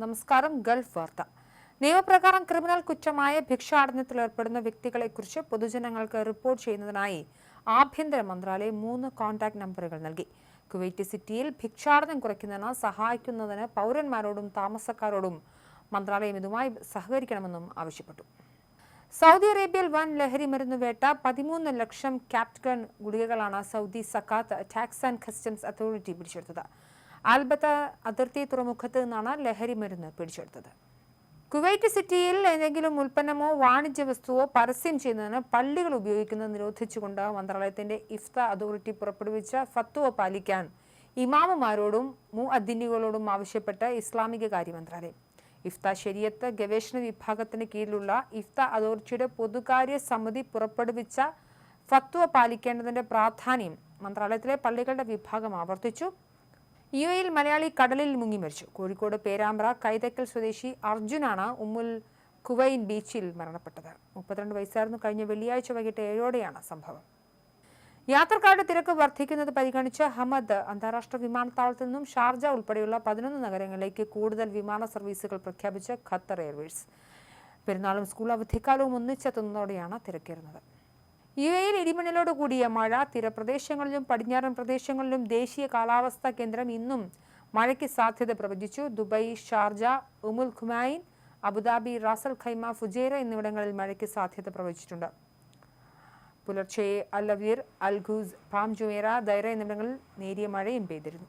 നമസ്കാരം ഗൾഫ് വാർത്ത. നിയമപ്രകാരം ക്രിമിനൽ കുറ്റമായ ഭിക്ഷാടനത്തിൽ ഏർപ്പെടുന്ന വ്യക്തികളെക്കുറിച്ച് പൊതുജനങ്ങൾക്ക് റിപ്പോർട്ട് ചെയ്യുന്നതിനായി ആഭ്യന്തര മന്ത്രാലയം മൂന്ന് കോൺടാക്ട് നമ്പറുകൾ നൽകി. കുവൈറ്റ് സിറ്റിയിൽ ഭിക്ഷാടനം കുറയ്ക്കുന്നതിന് സഹായിക്കുന്നതിന് പൗരന്മാരോടും താമസക്കാരോടും മന്ത്രാലയം ഇതുമായി സഹകരിക്കണമെന്നും ആവശ്യപ്പെട്ടു. സൗദി അറേബ്യയിൽ വൻ ലഹരി മരുന്ന് വേട്ട പതിമൂന്ന് ലക്ഷം captain ഗുളികകളാണ് Saudi zakat tax and customs authority പിടിച്ചെടുത്തത്. ആൽബത്ത അതിർത്തി തുറമുഖത്ത് നിന്നാണ് ലഹരി മരുന്ന് പിടിച്ചെടുത്തത്. കുവൈറ്റ് സിറ്റിയിൽ ഏതെങ്കിലും ഉൽപ്പന്നമോ വാണിജ്യ വസ്തുവോ പരസ്യം ചെയ്യുന്നതിന് പള്ളികൾ ഉപയോഗിക്കുന്നത് നിരോധിച്ചുകൊണ്ട് മന്ത്രാലയത്തിന്റെ ഇഫ്ത അതോറിറ്റി പുറപ്പെടുവിച്ച ഫത്വ പാലിക്കാൻ ഇമാമുമാരോടും മു അദ്ദിനികളോടും ആവശ്യപ്പെട്ട് ഇസ്ലാമിക കാര്യ മന്ത്രാലയം ഇഫ്ത ശരിയത്ത് ഗവേഷണ വിഭാഗത്തിന് കീഴിലുള്ള ഇഫ്ത അതോറിറ്റിയുടെ പൊതുകാര്യ സമിതി പുറപ്പെടുവിച്ച ഫത്വ പാലിക്കേണ്ടതിന്റെ പ്രാധാന്യം മന്ത്രാലയത്തിലെ പള്ളികളുടെ വിഭാഗം ആവർത്തിച്ചു. യു എയിൽ മലയാളി കടലിൽ മുങ്ങി മരിച്ചു. കോഴിക്കോട് പേരാമ്പ്ര കൈതക്കൽ സ്വദേശി അർജുനാണ് ഉമ്മുൽ കുവൈൻ ബീച്ചിൽ മരണപ്പെട്ടത്. മുപ്പത്തിരണ്ട് വയസ്സായിരുന്നു. കഴിഞ്ഞ വെള്ളിയാഴ്ച വൈകിട്ട് ഏഴോടെയാണ് സംഭവം. യാത്രക്കാരുടെ തിരക്ക് വർദ്ധിക്കുന്നത് പരിഗണിച്ച് ഹമദ് അന്താരാഷ്ട്ര വിമാനത്താവളത്തിൽ നിന്നും ഷാർജ ഉൾപ്പെടെയുള്ള പതിനൊന്ന് നഗരങ്ങളിലേക്ക് കൂടുതൽ വിമാന സർവീസുകൾ പ്രഖ്യാപിച്ച ഖത്തർ എയർവേസ് പെരുന്നാളും സ്കൂൾ അവധിക്കാലവും ഒന്നിച്ചെത്തുന്നതോടെയാണ് തിരക്കേറുന്നത്. യു എയിൽ ഇടിമിന്നലോട് കൂടിയ മഴ തീരപ്രദേശങ്ങളിലും പടിഞ്ഞാറൻ പ്രദേശങ്ങളിലും ദേശീയ കാലാവസ്ഥാ കേന്ദ്രം ഇന്നും മഴയ്ക്ക് സാധ്യത പ്രവചിച്ചു. Dubai Sharjah Umm al Quwain Abu Dhabi Ras al Khaimah Fujairah എന്നിവിടങ്ങളിൽ മഴയ്ക്ക് സാധ്യത പ്രവചിച്ചിട്ടുണ്ട്. പുലർച്ചെ Al Aweer Al Quoz Palm Jumeirah Deira എന്നിവിടങ്ങളിൽ നേരിയ മഴയും പെയ്തിരുന്നു.